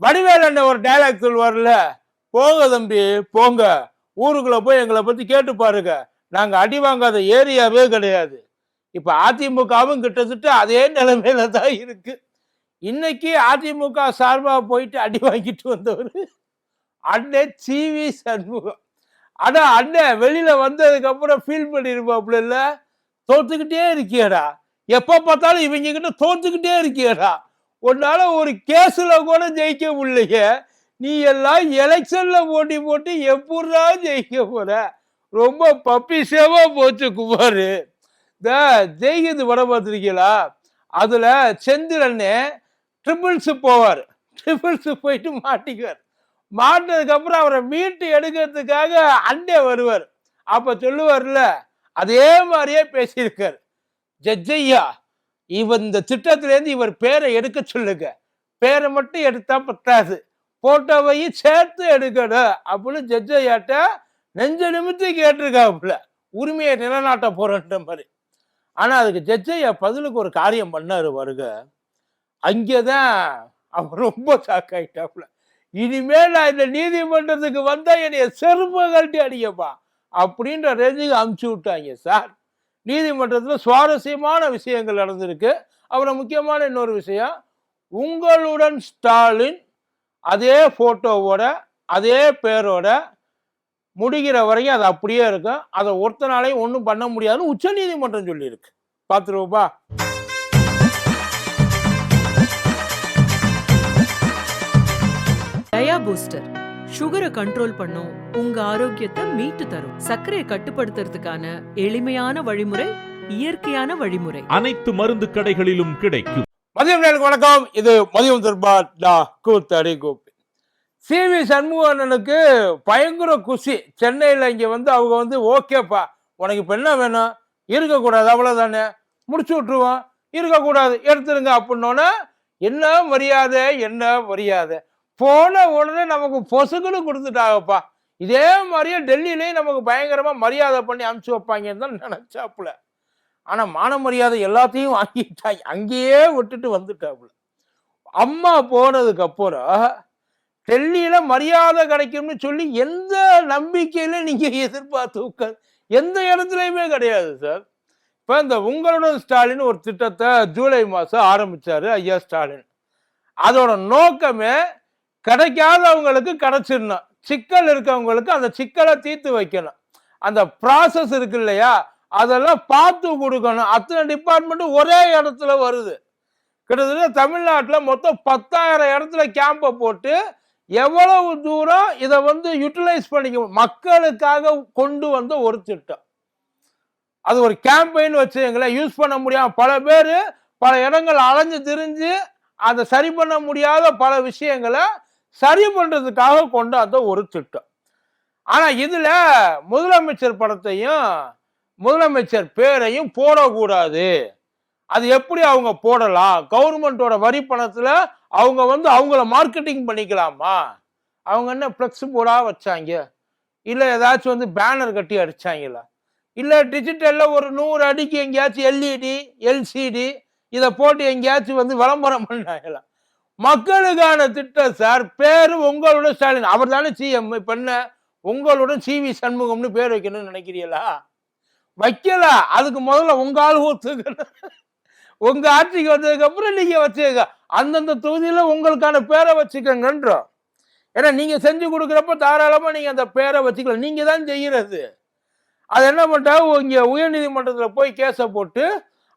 வடிவேல் அண்ணன் ஒரு டைலாக் சொல்வார்ல போங்க தம்பி போங்க. ஊருக்குள்ள போய் எங்களை பத்தி கேட்டு பாருங்க. நாங்க அடி வாங்காத ஏரியாவே கிடையாது. இப்ப அதிமுகவும் கிட்டத்தட்ட அதே நிலைமையில தான் இருக்கு. இன்னைக்கு அதிமுக சார்பாக போயிட்டு அடி வாங்கிட்டு வந்தவர் அண்ணன் சிவி சண்முகம். ஆனா அண்ணன் வெளியில வந்ததுக்கு அப்புறம் ஃபீல் பண்ணிருப்பாப்புல இல்ல? தோத்துக்கிட்டே இருக்கியடா. எப்ப பார்த்தாலும் இவங்க கிட்ட தோத்துக்கிட்டே இருக்கியடா. உன்னால ஒரு கேஸில் கூட ஜெயிக்க முடியலைய. நீ எல்லாம் எலெக்ஷன்ல போட்டி போட்டு எப்படா ஜெயிக்க போற? ரொம்ப பப்பிசேவா போச்சு குமார். இந்த ஜெயிக்கிறது படம் பார்த்துருக்கீங்களா? அதுல செந்திலன்னு ட்ரிபிள்ஸ் போவார். ட்ரிபிள்ஸ் போயிட்டு மாட்டிக்குவார். மாட்டினதுக்கப்புறம் அவரை மீட்டு எடுக்கிறதுக்காக அண்ணே வருவார். அப்போ சொல்லுவார்ல அதே மாதிரியே பேசியிருக்கார். ஜட்ஜையா இவர் இந்த திட்டத்திலேருந்து இவர் பேரை எடுக்க சொல்லுங்க. பேரை மட்டும் எடுத்தா பத்தாது. போட்டோவையும் சேர்த்து எடுக்கணும் அப்படின்னு ஜட்ஜையாட்ட நெஞ்ச நிமித்தி கேட்டிருக்காப்புல. உரிமையை நிலநாட்ட போறன்ற மாதிரி. ஆனால் அதுக்கு ஜட்ஜையா பதிலுக்கு ஒரு காரியம் பண்ணார் வருக அங்கே தான் அவர் ரொம்ப சாக்காயிட்டாப்புல இனிமேல் நான் இந்த நீதிமன்றத்துக்கு வந்தால் என்னைய செருப்பை கழட்டி அடிக்கப்பா அப்படின்ற ரேஞ்சுக்கு அமுச்சு விட்டாங்க சார். நீதிமன்றத்தில் சுவாரஸ்யமான விஷயங்கள் நடந்திருக்கு. அப்புறம் முக்கியமான இன்னொரு விஷயம் உங்களுடன் ஸ்டாலின் அதே ஃபோட்டோவோட அதே பேரோட முடிகிற வரைக்கும் அது அப்படியே இருக்கும். அதை ஒருத்தனாலையும் ஒன்றும் பண்ண முடியாதுன்னு உச்ச நீதிமன்றம் சொல்லியிருக்கு. பார்த்துருவோப்பா. தயா பூஸ்டர் சுகரை கண்ட்ரோல் பண்ணும் உங்க ஆரோக்கியத்தை மீட்டு தரும். சர்க்கரையை கட்டுப்படுத்துறதுக்கான எளிமையான வழிமுறை இயற்கையான வழிமுறை. அனைத்து மருந்து கடைகளிலும் கிடைக்கும். மதியம் வணக்கம். இது மதியம் தர்பா டா கூத்தடி கோப்பி சி. வி. சண்முகண்ணனுக்கு பயங்கர குஷி சென்னையில் இங்கே வந்து அவங்க வந்து ஓகேப்பா உனக்கு இப்போ என்ன வேணும்? இருக்கக்கூடாது அவ்வளோதானே முடிச்சு விட்ருவோம் இருக்கக்கூடாது. எடுத்துருங்க அப்படின்னோன்னே என்ன மரியாதை என்ன மரியாதை. போன உடனே நமக்கு பொசுக்குன்னு கொடுத்துட்டாங்கப்பா. இதே மாதிரியே டெல்லியிலேயும் நமக்கு பயங்கரமாக மரியாதை பண்ணி அனுப்பிச்சு வைப்பாங்கன்னு தான் நினச்சாப்புல. ஆனால் மான மரியாதை எல்லாத்தையும் வாங்கிட்டாங்க. அங்கேயே விட்டுட்டு வந்துட்டாப்புல. அம்மா போனதுக்கு அப்புறம் மரியாதை கிடைக்கும்னு சொல்லி எந்த நம்பிக்கையில நீங்கள் எதிர்பார்த்து உட்கார் எந்த இடத்துலையுமே கிடையாது சார். இப்போ இந்த உங்களுடன் ஸ்டாலின் ஒரு திட்டத்தை ஜூலை மாதம் ஆரம்பித்தார் ஐயா ஸ்டாலின். அதோட நோக்கமே கிடைக்காதவங்களுக்கு கிடைச்சிடணும். சிக்கல் இருக்கவங்களுக்கு அந்த சிக்கலை தீர்த்து வைக்கணும். அந்த ப்ராசஸ் இருக்கு இல்லையா? அதெல்லாம் பார்த்து கொடுக்கணும். அத்தனை டிபார்ட்மெண்ட்டும் ஒரே இடத்துல வருது. கிட்டத்தட்ட தமிழ்நாட்டில் மொத்தம் பத்தாயிரம் இடத்துல கேம்பை போட்டு எவ்வளவு தூரம் இதை வந்து யூட்டிலைஸ் பண்ணிக்க மக்களுக்காக கொண்டு வந்த ஒரு திட்டம். அது ஒரு கேம்பெயின் வச்சுங்களேன் யூஸ் பண்ண முடியாமல் பல பேர் பல இடங்கள் அலைஞ்சு திரிஞ்சு அதை சரி பண்ண முடியாத பல விஷயங்களை சரி பண்ணுறதுக்காக கொண்டாந்த ஒரு திட்டம். ஆனால் இதில் முதலமைச்சர் படத்தையும் முதலமைச்சர் பேரையும் போடக்கூடாது. அது எப்படி அவங்க போடலாம்? கவர்மெண்டோட வரி பணத்தில் அவங்க வந்து அவங்கள மார்க்கெட்டிங் பண்ணிக்கலாமா? அவங்க என்ன ஃப்ளெக்ஸ் போர்டா வச்சாங்க? இல்லை ஏதாச்சும் வந்து பேனர் கட்டி அடித்தாங்களா இல்லை டிஜிட்டலில் ஒரு நூறு அடிக்கு எங்கேயாச்சும் எல்இடி எல்சிடி இதை போட்டு எங்கேயாச்சும் வந்து விளம்பரம் பண்ணாங்களா? மக்களுக்கான திட்டம் சார் பேரு உங்களுடன் ஸ்டாலின். அவர் தானே சிஎம் பண்ண உங்களுடன் உங்களுடன் சிவி சண்முகம்னு பேர் வைக்கணும்னு நினைக்கிறீங்களா? வைக்கல. அதுக்கு முதல்ல உங்க ஆள் ஒத்துக்கணும் உங்க ஆட்சிக்கு வந்ததுக்கு அப்புறம் நீங்க வச்சுக்க அந்தந்த தொகுதியில உங்களுக்கான பேரை வச்சுக்கங்கன்றோம். ஏன்னா நீங்க செஞ்சு கொடுக்குறப்ப தாராளமா நீங்க அந்த பேரை வச்சுக்கலாம். நீங்க தான் செய்யறது. அது என்ன பண்ணிட்டா இங்க உயர்நீதிமன்றத்தில் போய் கேஸை போட்டு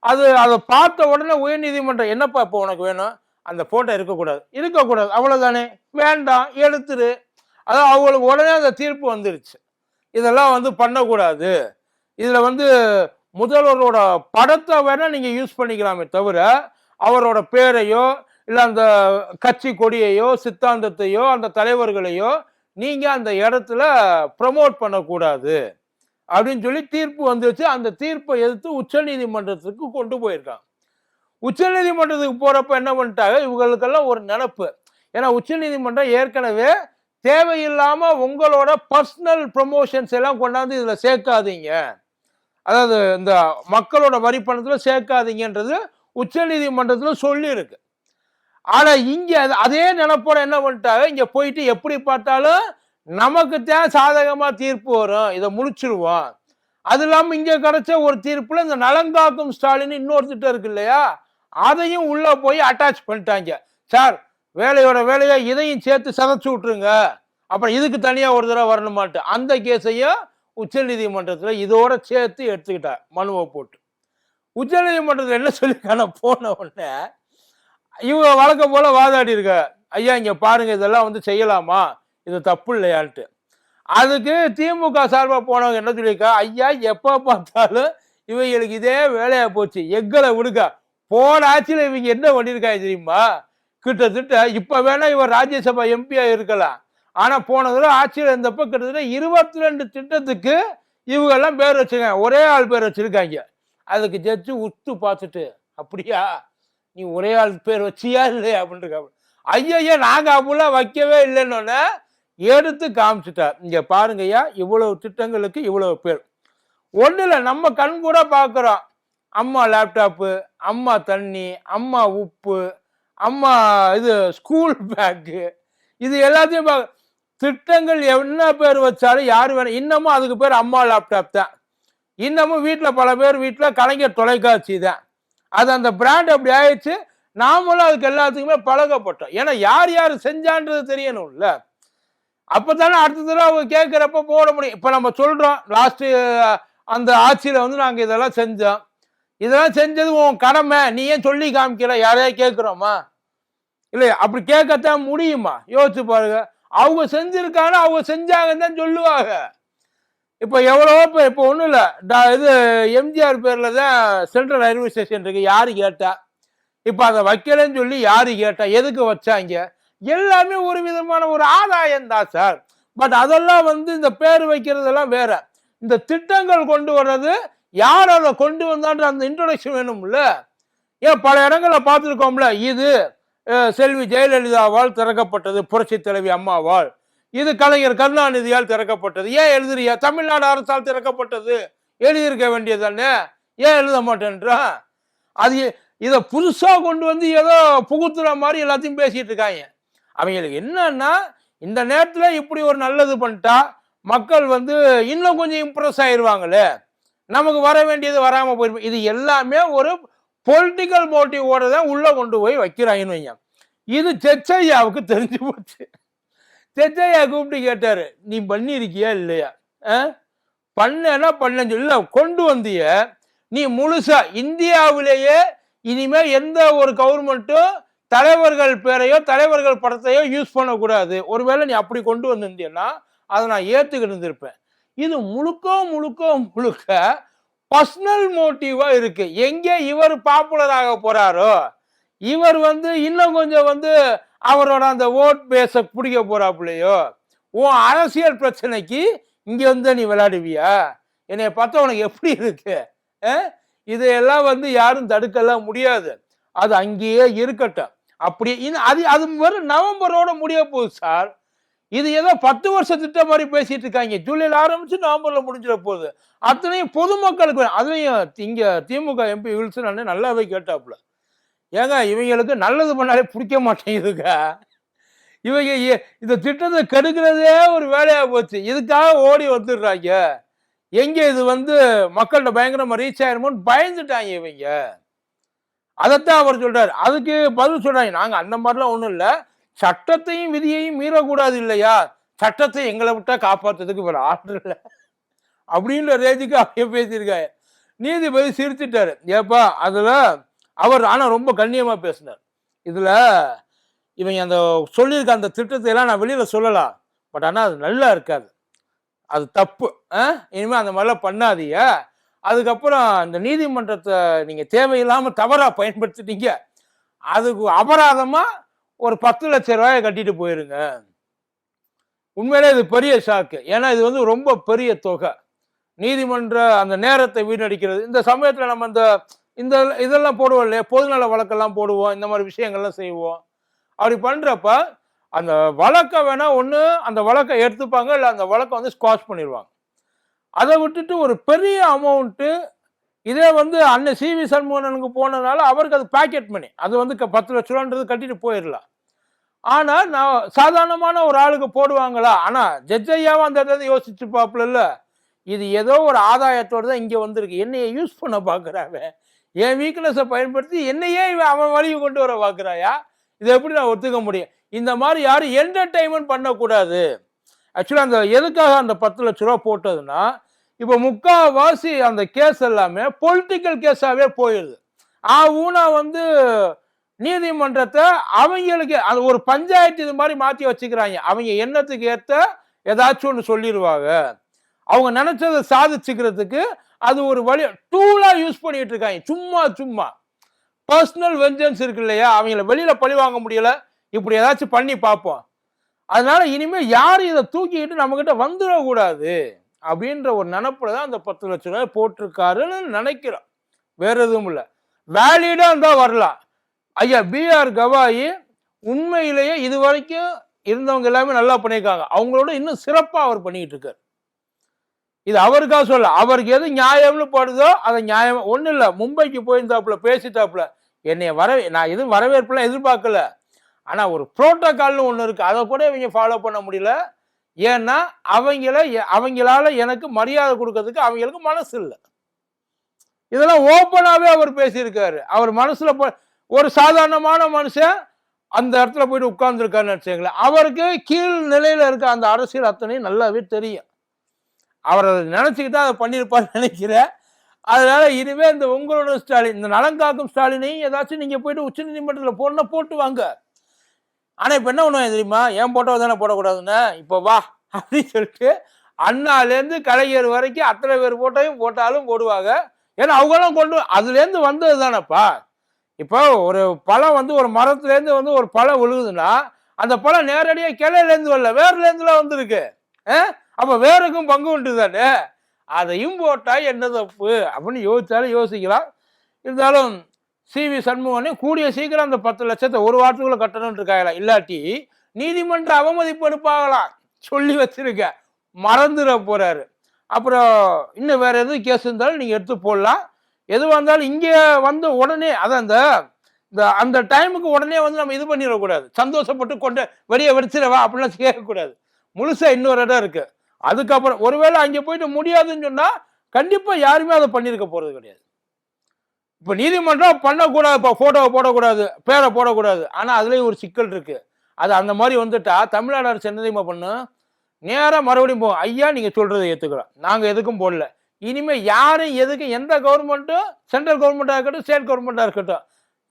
அது அதை பார்த்த உடனே உயர்நீதிமன்றம் என்னப்பா இப்போ உனக்கு வேணும்? அந்த போட்டோ இருக்கக்கூடாது. இருக்கக்கூடாது. அவ்வளோதானே வேண்டாம். எடுத்துரு. அதான் அவங்களுக்கு உடனே அந்த தீர்ப்பு வந்துருச்சு. இதெல்லாம் வந்து பண்ணக்கூடாது. இதில் வந்து முதல்வரோட படத்தை வேணால் நீங்கள் யூஸ் பண்ணிக்கலாமே தவிர அவரோட பேரையோ இல்லை அந்த கட்சி கொடியையோ சித்தாந்தத்தையோ அந்த தலைவர்களையோ நீங்கள் அந்த இடத்துல ப்ரமோட் பண்ணக்கூடாது. அப்படின்னு சொல்லி தீர்ப்பு வந்துச்சு அந்த தீர்ப்பை எதிர்த்து உச்சநீதிமன்றத்துக்கு கொண்டு போயிருக்காங்க. உச்சநீதிமன்றத்துக்கு போகிறப்ப என்ன பண்ணிட்டாங்க? இவங்களுக்கெல்லாம் ஒரு நினப்பு. ஏன்னா உச்சநீதிமன்றம் ஏற்கனவே தேவையில்லாமல் உங்களோட பர்சனல் ப்ரமோஷன்ஸ் எல்லாம் கொண்டாந்து இதில் சேர்க்காதீங்க. அதாவது இந்த மக்களோட வரி பணத்துல சேர்க்காதீங்கன்றது உச்சநீதிமன்றத்தில் சொல்லியிருக்கு. ஆனால் இங்கே அது- அதே நினைப்போட என்ன பண்ணிட்டாங்க? இங்கே போயிட்டு எப்படி பார்த்தாலும் நமக்கு தான் சாதகமாக தீர்ப்பு வரும். இதை முடிச்சிருவோம். அது இல்லாமல் இங்கே கிடைச்ச ஒரு தீர்ப்பில் இந்த நலங்காக்கும் ஸ்டாலின் இன்னொருத்திட்ட இருக்கு இல்லையா? அதையும் உள்ள போய் அட்டாச் பண்ணிட்டாங்க. சார் வேலையோட வேலையை இதையும் சேர்த்து சதைச்சு விட்டுருங்க. அப்புறம் இதுக்கு தனியா ஒரு தடவை வரணுமாட்டு அந்த கேஸையும் உச்சநீதிமன்றத்தில் இதோட சேர்த்து எடுத்துக்கிட்டார் மனுவை போட்டு. உச்சநீதிமன்றத்தில் என்ன சொல்லியிருக்கான போன உடனே இவங்க வழக்கம் போல வாதாடி இருக்க ஐயா இங்க பாருங்க இதெல்லாம் வந்து செய்யலாமா? இது தப்பு இல்லையான்ட்டு. அதுக்கு திமுக சார்பாக போனவங்க என்ன சொல்லியிருக்கா? ஐயா எப்போ பார்த்தாலும் இவங்களுக்கு இதே வேலையா போச்சு. எங்களை விடுக்க போன ஆட்சியில் இவங்க என்ன பண்ணியிருக்காங்க தெரியுமா? கிட்டத்தட்ட இப்போ வேணா இவர் ராஜ்யசபா எம்பியா இருக்கலாம். ஆனால் போன தடவை ஆட்சியில் இருந்தப்போ கிட்டத்தட்ட இருபத்தி ரெண்டு திட்டத்துக்கு இவங்க எல்லாம் பேர் வச்சிருக்காங்க. ஒரே ஆள் பேர் வச்சுருக்காங்க. அதுக்கு ஜட்ஜு உத்து பார்த்துட்டு அப்படியா? நீ ஒரே ஆள் பேர் வச்சியா இல்லையா? அப்படின்ட்டு ஐயய்யா நாங்கள் அப்படிலாம் வைக்கவே இல்லைன்னொன்னே எடுத்து காமிச்சிட்டார். இங்கே பாருங்கய்யா இவ்வளவு திட்டங்களுக்கு இவ்வளவு பேர். ஒன்றும் இல்லை நம்ம கண் கூட பார்க்குறோம். அம்மா லேப்டாப்பு அம்மா தண்ணி அம்மா உப்பு அம்மா இது ஸ்கூல் பேக்கு இது எல்லாத்தையும் பா திட்டங்கள் என்ன பேர் வச்சாலும் யார் வேணும் இன்னமும் அதுக்கு பேர் அம்மா லேப்டாப் தான். இன்னமும் வீட்டில் பல பேர் வீட்டில் கலைஞர் தொலைக்காட்சி தான். அது அந்த பிராண்ட் அப்படி ஆயிடுச்சு. நாமளும் அதுக்கு எல்லாத்துக்குமே பழகப்பட்டோம். ஏன்னா யார் யார் செஞ்சான்றது தெரியணும்ல. அப்பதானே அடுத்த தடவை அவங்க கேட்குறப்ப போட முடியும். இப்போ நம்ம சொல்கிறோம் லாஸ்ட்டு அந்த ஆட்சியில் வந்து நாங்கள் இதெல்லாம் செஞ்சோம். இதெல்லாம் செஞ்சது உன் கடமை. நீ ஏன் சொல்லி காமிக்கிற? யாரையா கேட்குறோமா? இல்லை அப்படி கேட்கத்தான் முடியுமா? யோசிச்சு பாருங்க. அவங்க செஞ்சுருக்காங்க அவங்க செஞ்சாங்கன்னு தான் சொல்லுவாங்க. இப்போ எவ்வளோ பேர் இப்போ ஒன்றும் இல்லை. டா இது எம்ஜிஆர் பேரில் தான் சென்ட்ரல் ரயில்வே ஸ்டேஷன் இருக்கு. யார் கேட்டா? இப்போ அதை வைக்கலன்னு சொல்லி யார் கேட்டா? எதுக்கு வச்சாங்க? எல்லாமே ஒரு விதமான ஒரு ஆதாயம் தான் சார். பட் அதெல்லாம் வந்து இந்த பேர் வைக்கிறதெல்லாம் வேற. இந்த திட்டங்கள் கொண்டு வர்றது யார் அதை கொண்டு வந்தான்ற அந்த இன்ட்ரடக்ஷன் வேணும்ல? ஏன் பல இடங்களில் பார்த்துருக்கோம்ல? இது செல்வி ஜெயலலிதாவால் திறக்கப்பட்டது புரட்சி தலைவி அம்மாவால். இது கலைஞர் கருணாநிதியால் திறக்கப்பட்டது. ஏன் எழுதுறியா? தமிழ்நாடு அரசால் திறக்கப்பட்டது. எழுதியிருக்க வேண்டியது தானே ஏன் எழுத மாட்டேன்றான் அது இதை புதுசாக கொண்டு வந்து ஏதோ புகுத்துற மாதிரி எல்லாத்தையும் பேசிட்டு இருக்காங்க. அவங்களுக்கு என்னன்னா இந்த நேரத்தில் இப்படி ஒரு நல்லது பண்ணிட்டா மக்கள் வந்து இன்னும் கொஞ்சம் இம்ப்ரெஸ் ஆயிடுவாங்களே நமக்கு வர வேண்டியது வராமல் போயிருப்போம் இது எல்லாமே ஒரு பொலிட்டிக்கல் மோட்டிவோட தான் உள்ளே கொண்டு போய் வைக்கிறாங்கன்னு வைங்க. இது செச்சையாவுக்கு தெரிஞ்சு போச்சு. செச்சையா கூப்பிட்டு கேட்டார் நீ பண்ணியிருக்கியா இல்லையா? ஆ? பண்ணு இல்லை சொல்லி கொண்டு வந்திய. நீ முழுசா இந்தியாவிலேயே இனிமே எந்த ஒரு கவர்மெண்ட்டும் தலைவர்கள் பேரையோ தலைவர்கள் படத்தையோ யூஸ் பண்ணக்கூடாது. ஒருவேளை நீ அப்படி கொண்டு வந்திருந்தீன்னா அதை நான் ஏற்றுக்கிட்டு இருந்திருப்பேன். இது முழுக்க முழுக்க முழுக்க பர்சனல் மோட்டிவா இருக்கு. எங்கே இவர் பாப்புலர் ஆக போறாரோ இவர் வந்து இன்னும் கொஞ்சம் வந்து அவரோட அந்த ஓட் பேஸ பிடிக்க போறாப்புலையோ உன் அரசியல் பிரச்சனைக்கு இங்க வந்து நீ விளையாடுவியா? என்னை பார்த்தா உனக்கு எப்படி இருக்கு? இதையெல்லாம் வந்து யாரும் தடுக்கலாம் முடியாது. அது அங்கேயே இருக்கட்டும். அப்படி அது அது வெறும் நவம்பரோட முடிய போகுது சார். இது ஏதோ பத்து வருஷ திட்டம் மாதிரி பேசிட்டு இருக்காங்க. ஜூலையில் ஆரம்பிச்சு நவம்பர்ல முடிஞ்சிட போகுது. அத்தனையும் பொதுமக்களுக்கு அதையும் இங்க திமுக எம்பி வில்சன் அண்ணன் நல்லாவே கேட்டாப்புல. ஏங்க இவங்களுக்கு நல்லது பண்ணாலே பிடிக்க மாட்டேங்குதுங்க. இவங்க இந்த திட்டத்தை கெடுக்கிறதே ஒரு வேலையா போச்சு. இதுக்காக ஓடி வந்துடுறாங்க. எங்க இது வந்து மக்கள்கிட்ட பயங்கரமா ரீச் ஆயிருமோன்னு பயந்துட்டாங்க இவங்க. அதைத்தான் அவர் சொல்றாரு. அதுக்கு பதில் சொல்றாங்க. நாங்க அந்த மாதிரிலாம் ஒன்றும் இல்லை. சட்டத்தையும் விதியையும் மீறக்கூடாது இல்லையா சட்டத்தை எங்களை விட்டா காப்பாற்றுறதுக்கு ஒரு ஆர்டர் இல்லை. அப்படின்ற ரேஜுக்கு அவங்க பேசியிருக்காரு. நீதிபதி சிரிச்சிட்டாரு. ஏப்பா அதில் அவர் ஆனால் ரொம்ப கண்ணியமாக பேசினார். இதில் இவங்க அந்த சொல்லியிருக்க அந்த திட்டத்தை எல்லாம் நான் வெளியில் சொல்லலாம். பட் ஆனால் அது நல்லா இருக்காது. அது தப்பு. ஆ? அந்த மாதிரிலாம் பண்ணாதீங்க. அதுக்கப்புறம் இந்த நீதிமன்றத்தை நீங்கள் தேவையில்லாமல் தவறாக பயன்படுத்திட்டீங்க. அதுக்கு அபராதமாக ஒரு பத்து லட்சம் ரூபாயை கட்டிட்டு போயிருங்க. உண்மையிலே இது பெரிய ஷாக்கு ஏன்னா இது வந்து ரொம்ப பெரிய தொகை. நீதிமன்ற அந்த நேரத்தை வீணடிக்கிறது. இந்த சமயத்தில் நம்ம இந்த இந்த இதெல்லாம் போடுவோம் இல்லையா? பொதுநல வழக்கெல்லாம் போடுவோம். இந்த மாதிரி விஷயங்கள்லாம் செய்வோம். அப்படி பண்ணுறப்ப அந்த வழக்கை வேணா ஒன்று அந்த வழக்கை எடுத்துப்பாங்க இல்லை அந்த வழக்கை வந்து ஸ்குவாஷ் பண்ணிடுவாங்க. அதை விட்டுட்டு ஒரு பெரிய அமௌண்ட்டு இதே வந்து அண்ணன் சி வி சண்முகனுக்கு போனதுனால அவருக்கு அது பாக்கெட் மணி அது வந்து பத்து லட்ச ரூபான்றது கட்டிட்டு போயிடலாம் ஆனால் நான் சாதாரணமான ஒரு ஆளுக்கு போடுவாங்களா? ஆனால் ஜட்ஜையாவும் அந்த இடத்துல யோசிச்சு பார்ப்பல இது ஏதோ ஒரு ஆதாயத்தோடு தான் இங்கே வந்திருக்கு. என்னையை யூஸ் பண்ண பாக்குறாங்க. என் வீக்னஸை பயன்படுத்தி என்னையே இவன் அவன் வழியை கொண்டு வர பார்க்குறாயா இதை எப்படி நான் ஒத்துக்க முடியும்? இந்த மாதிரி யாரும் என்டர்டைன்மெண்ட் பண்ணக்கூடாது. ஆக்சுவலாக அந்த எதுக்காக அந்த பத்து லட்ச ரூபா போட்டதுன்னா இப்போ முக்காவாசி அந்த கேஸ் எல்லாமே பொலிட்டிக்கல் கேஸாகவே போயிடுது ஆ ஊனா வந்து நீதிமன்றத்தை அவங்களுக்கு அது ஒரு பஞ்சாயத்து இது மாதிரி மாற்றி வச்சுக்கிறாங்க. அவங்க எண்ணத்துக்கு ஏற்ற ஏதாச்சும் ஒன்று சொல்லிடுவாங்க. அவங்க நினைச்சதை சாதிச்சுக்கிறதுக்கு அது ஒரு வழி டூலா யூஸ் பண்ணிட்டு இருக்காங்க. சும்மா சும்மா. பர்சனல் வெஞ்சன்ஸ் இருக்கு இல்லையா? அவங்கள வெளியில பழி வாங்க முடியல. இப்படி ஏதாச்சும் பண்ணி பார்ப்போம். அதனால இனிமே யாரும் இதை தூக்கிக்கிட்டு நம்மக்கிட்ட கிட்ட வந்துடக்கூடாது. அப்படின்ற ஒரு நினப்பில் தான் அந்த பத்து லட்ச ரூபாய் போட்டிருக்காருன்னு நினைக்கிறோம். வேற எதுவும் இல்லை. வேலிடாக இருந்தால் வரலாம். ஐயா பிஆர் கவாயி உண்மையிலேயே இது வரைக்கும் இருந்தவங்க எல்லாமே நல்லா பண்ணியிருக்காங்க. அவங்களோட இன்னும் சிறப்பாக அவர் பண்ணிக்கிட்டு இருக்கார் இது அவருக்காக சொல்ல அவருக்கு எது நியாயம்னு படுதோ அதை நியாயம் ஒன்றும் இல்லை. மும்பைக்கு போயிருந்தாப்புல பேசிட்டாப்புல. என்னை வர நான் எதுவும் வரவேற்புலாம் எதிர்பார்க்கல. ஆனால் ஒரு புரோட்டோகால்னு ஒன்று இருக்குது அதை கூட இவங்க ஃபாலோ பண்ண முடியல. ஏன்னா அவங்கள அவங்களால எனக்கு மரியாதை கொடுக்கறதுக்கு அவங்களுக்கு மனசு இல்லை. இதெல்லாம் ஓப்பனாகவே அவர் பேசியிருக்காரு. அவர் மனசில் ஒரு சாதாரணமான மனுஷன் அந்த இடத்துல போயிட்டு உட்கார்ந்துருக்காருன்னு வச்சுங்களேன் அவருக்கு கீழ் நிலையில் இருக்க அந்த அரசியல் அத்தனையும் நல்லாவே தெரியும். அவர் அதை நினச்சிக்கிட்டு அதை பண்ணியிருப்பார்னு நினைக்கிறேன். அதனால இனிமேல் இந்த உங்களோட ஸ்டாலின் இந்த நலங்காக்கும் ஸ்டாலினையும் ஏதாச்சும் நீங்கள் போயிட்டு உச்ச நீதிமன்றத்தில் போட்டு வாங்க ஆனால் இப்போ என்ன பண்ணுவாங்க தெரியுமா? என் போட்டோ தானே போடக்கூடாதுன்னு? இப்போ வா அப்படின்னு சொல்லிட்டு அண்ணாலேருந்து கலைஞர் வரைக்கும் அத்தனை பேர் போட்டோயும் போட்டாலும் போடுவாங்க. ஏன்னா அவங்களாம் கொண்டு அதுலேருந்து வந்தது தானேப்பா. இப்போ ஒரு பழம் வந்து ஒரு மரத்துலேருந்து வந்து ஒரு பழம் விழுகுதுன்னா அந்த பழம் நேரடியாக கிளையிலேருந்து வரல வேர்லேருந்துலாம் வந்திருக்கு. ஆ? அப்போ வேருக்கும் பங்கு உண்டு தானே? அதையும் போட்டால் என்ன தப்பு? அப்படின்னு யோசித்தாலும் யோசிக்கலாம். இருந்தாலும் சி வி சண்முகனே கூடிய சீக்கிரம் அந்த பத்து லட்சத்தை ஒரு வாரத்துக்குள்ள கட்டணும்னு இருக்காங்களா இல்லாட்டி நீதிமன்ற அவமதிப்பு எடுப்பாகலாம் சொல்லி வச்சிருக்க. மறந்துட போறாரு. அப்புறம் இன்னும் வேற எதுவும் கேஸ் இருந்தாலும் நீங்க எடுத்து போடலாம். எதுவாக இருந்தாலும் இங்கே வந்து உடனே அதான் இந்த இந்த அந்த டைமுக்கு உடனே வந்து நம்ம இது பண்ணிடக்கூடாது. சந்தோஷப்பட்டு கொண்டு வெளியே வெடிச்சிடவா அப்படிலாம் கேட்கக்கூடாது முழுசா இன்னொரு இடம் இருக்கு. அதுக்கப்புறம் ஒருவேளை அங்கே போயிட்டு முடியாதுன்னு சொன்னா கண்டிப்பா யாருமே அதை பண்ணியிருக்க போறது கிடையாது. இப்போ நீதிமன்றம் பண்ணக்கூடாது இப்போ ஃபோட்டோவை போடக்கூடாது பேரை போடக்கூடாது. ஆனால் அதுலேயும் ஒரு சிக்கல் இருக்கு. அது அந்த மாதிரி வந்துட்டா தமிழ்நாடு அரசு என்ன தெரியுமா பண்ணும் நேராக மறுபடியும் போகும் ஐயா நீங்கள் சொல்றதை ஏற்றுக்கிறோம் நாங்கள் எதுக்கும் போடல. இனிமே யாரும் எதுக்கு எந்த கவர்மெண்ட்டும் சென்ட்ரல் கவர்மெண்ட்டாக இருக்கட்டும் ஸ்டேட் கவர்மெண்ட்டாக இருக்கட்டும்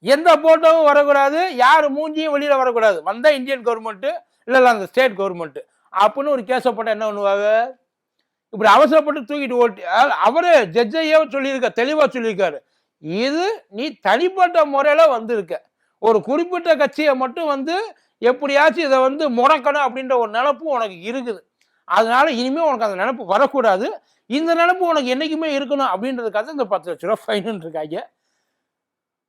எந்த போட்டோவும் வரக்கூடாது. யார் மூஞ்சியும் வெளியில் வரக்கூடாது. வந்தால் இந்தியன் கவர்மெண்ட்டு இல்லை இல்லை அந்த ஸ்டேட் கவர்மெண்ட்டு அப்படின்னு ஒரு கேஸை போட்டால் என்ன பண்ணுவாங்க? இப்படி அவசரப்பட்டு தூக்கிட்டு ஓட்டி அதாவது அவரு ஜட்ஜையே சொல்லியிருக்க தெளிவாக சொல்லியிருக்காரு. இது நீ தனிப்பட்ட முறையில் வந்திருக்க. ஒரு குறிப்பிட்ட கட்சியை மட்டும் வந்து எப்படியாச்சும் இதை வந்து முடக்கணும் அப்படின்ற ஒரு நினப்பும் உனக்கு இருக்குது. அதனால இனிமேல் உனக்கு அந்த நினப்பு வரக்கூடாது. இந்த நினப்பு உனக்கு என்னைக்குமே இருக்கணும் அப்படின்றதுக்காக இந்த பத்து லட்ச ரூபா ஃபைன் இருக்காங்க.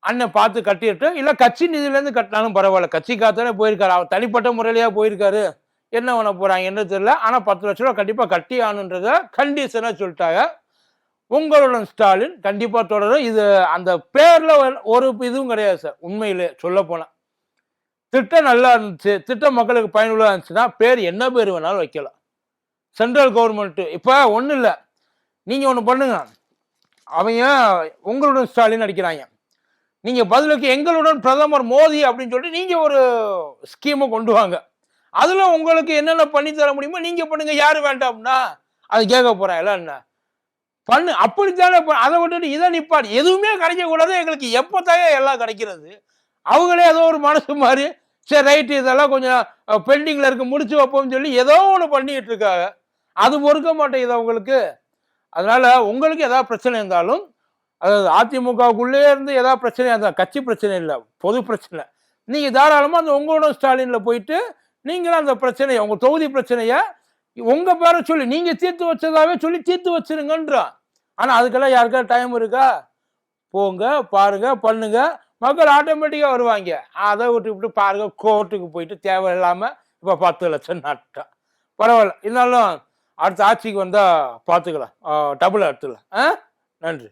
அண்ணன் பார்த்து கட்டிட்டு இல்லை கட்சி நிதியிலேருந்து கட்டினாலும் பரவாயில்ல. கட்சி தானே போயிருக்காரு. அவர் தனிப்பட்ட முறையிலேயே போயிருக்காரு. என்ன பண்ண போகிறாங்க என்ன தெரியல. ஆனால் பத்து லட்ச ரூபா கண்டிப்பாக கட்டி ஆகணுன்றத கண்டிஷனாக சொல்லிட்டாங்க. உங்களுடன் ஸ்டாலின் கண்டிப்பாக தொடரும். இது அந்த பேரில் ஒரு இதுவும் கிடையாது சார். உண்மையிலே சொல்ல போனால் திட்டம் நல்லா இருந்துச்சு. திட்டம் மக்களுக்கு பயனுள்ளதாக இருந்துச்சுன்னா பேர் என்ன பேர் வேணாலும் வைக்கலாம். சென்ட்ரல் கவர்மெண்ட்டு இப்போ ஒன்றும் இல்லை. நீங்கள் ஒன்று பண்ணுங்க. அவங்க உங்களுடன் ஸ்டாலின் அடிக்கிறாங்க? நீங்கள் பதிலுக்கு எங்களுடன் பிரதமர் மோடி அப்படின்னு சொல்லிட்டு நீங்கள் ஒரு ஸ்கீமை கொண்டு வாங்க. அதில் உங்களுக்கு என்னென்ன பண்ணி தர முடியுமோ நீங்கள் பண்ணுங்கள் யார் வேண்டாம்னா? அது கேட்க போகிறாங்களா என்ன? பண்ணு. அப்படித்தானே அதை விட்டுட்டு இதை நிப்பாடு. எதுவுமே கிடைக்கக்கூடாது. எங்களுக்கு எப்போ எல்லாம் கிடைக்கிறது. அவங்களே ஏதோ ஒரு மனசு மாதிரி சரி ரைட்டு இதெல்லாம் கொஞ்சம் பெண்டிங்கில் இருக்கு முடிச்சு வைப்போம்னு சொல்லி ஏதோ ஒன்று பண்ணிக்கிட்டு இருக்காங்க. அது பொறுக்க மாட்டேங்குது அவங்களுக்கு. அதனால உங்களுக்கு ஏதாவது பிரச்சனை இருந்தாலும் அதாவது அதிமுகவுக்குள்ளே இருந்து ஏதாவது பிரச்சனை இருந்தால் கட்சி பிரச்சனை இல்லை பொது பிரச்சனை. நீங்கள் தாராளமாக அந்த உங்களோட ஸ்டாலினில் போயிட்டு நீங்களும் அந்த பிரச்சனையை உங்கள் தொகுதி பிரச்சனையை உங்கள் பேரை சொல்லி நீங்கள் தீர்த்து வச்சதாவே சொல்லி தீர்த்து வச்சிருங்கன்றான். ஆனால் அதுக்கெல்லாம் யாருக்காவது டைம் இருக்கா? போங்க பாருங்க பண்ணுங்க. மக்கள் ஆட்டோமேட்டிக்காக வருவாங்க. அதை விட்டு விட்டு பாருங்க கோர்ட்டுக்கு போயிட்டு தேவையில்லாமல் இப்போ பத்து லட்சம் நட்டான் பரவாயில்ல. இருந்தாலும் அடுத்த ஆட்சிக்கு வந்தால் பார்த்துக்கலாம். டபுள் எடுத்துக்கலாம். ஆ? நன்றி.